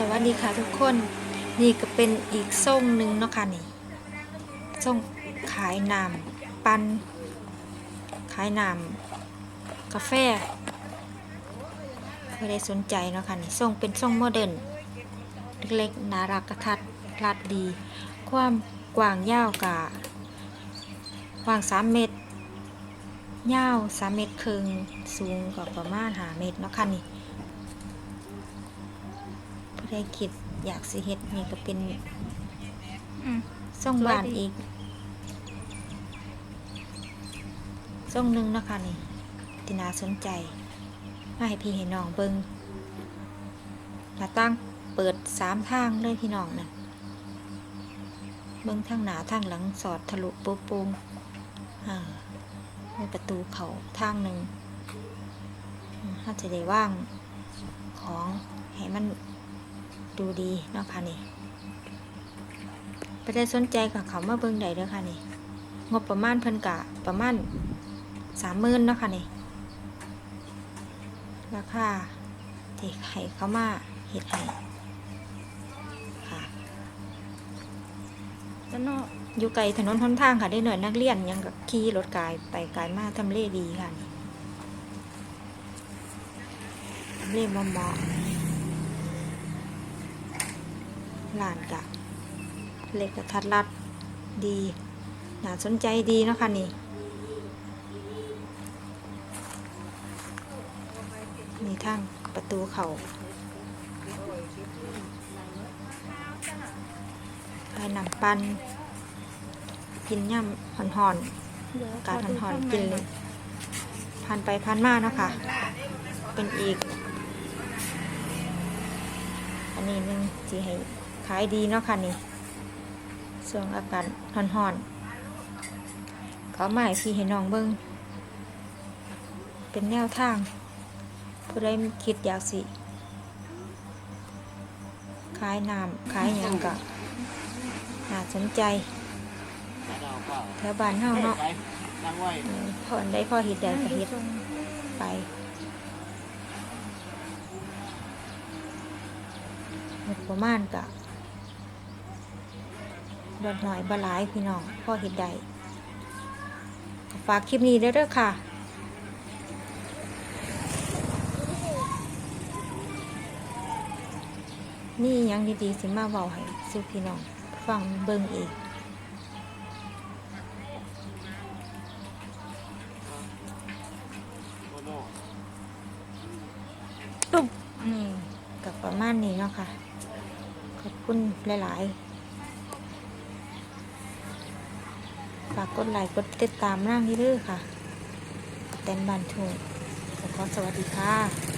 สวัสดีค่ะทุกคน นี่ก็เป็นอีกส่งหนึ่งเนาะค่ะนี่ส่งขายน้ำปันขายน้ำกาแฟเพื่ได้สนใจเนาะค่ะนี่ส่งเป็นส่งโมเดิร์นเล็กๆน่ารักกระทัดรัดดี ความกว้างยาวกะกว้าง3เมตรยาว3เมตรครึ่งสูงก็ประมาณ5เมตรเนาะค่ะนี่ ผู้ใดคิดอยากสิเฮ็ดนี่ก็เป็นอืมส่งบ้านสวยดีอีกส่งหนึ่งเนาะคะนี่ที่น่าสนใจ มาให้พี่ให้น้องเบิงหน้าตั้งเปิดสามทางเลยพี่น้องนั่นเบิงทางหนาทางหลังสอดทะลุปูปูงอ่ามีประตูเขาทางหนึ่งอืมถ้าจะได้ว่างของให้มัน ดูดีเนาะค่ะนี่ไปได้สนใจกับเขามาเบิ่งได้เด้อค่ะนี่ งบประมาณเพิ่นกะประมาณสามหมื่นเนาะค่ะนี่ ราคาที่ให้เขามาเฮ็ดให้ค่ะแล้วเนาะอยู่ไกลถนนหนทางค่ะได้หน่อยนักเรียนยังกับขี่รถกายไปกายมาทำเลดีค่ะนี่ทำเลเหมาะๆ ร้านกะเล็กกระทัดรัดดีน่าสนใจดีเนาะคะนี่มีทางประตูเขาไปนำปันกินย่ำหอนๆ การขดูหอนๆ กินเลยผ่านไปผ่านมาเนาะค่ะ เป็นอีก อันนี้นึงจีให้ ขายดีเนาะค่ะนี่ส่วนอากาศห่อนๆเขาใหม่พี่ให้น้องเบิ้งเป็นแนวทาง ผู้ใดคิดอยากสิขายน้ำขายหยังกะน่าสนใจแถวบ้านเฮาเนาะนั่งไว้อืมพอนได้พอเฮ็ดได้ก็เฮ็ดไปประมาณกะ ดดหน่อยบหลายพี่น้องพ่อเห็ดใดฝากคลิปนี้ด้วยเด้อค่ะนี่ยังดีๆสิมาเว้าให้สู่พี่น้องฟังเบิ่งอีกตุ๊บนี่กับประมาณนี้เนาะค่ะ ขอบคุณหลาย ๆ ฝากกดไลค์กดติดตามร่างนี้ด้วยค่ะ แตนบันทุงขอสวัสดีค่ะ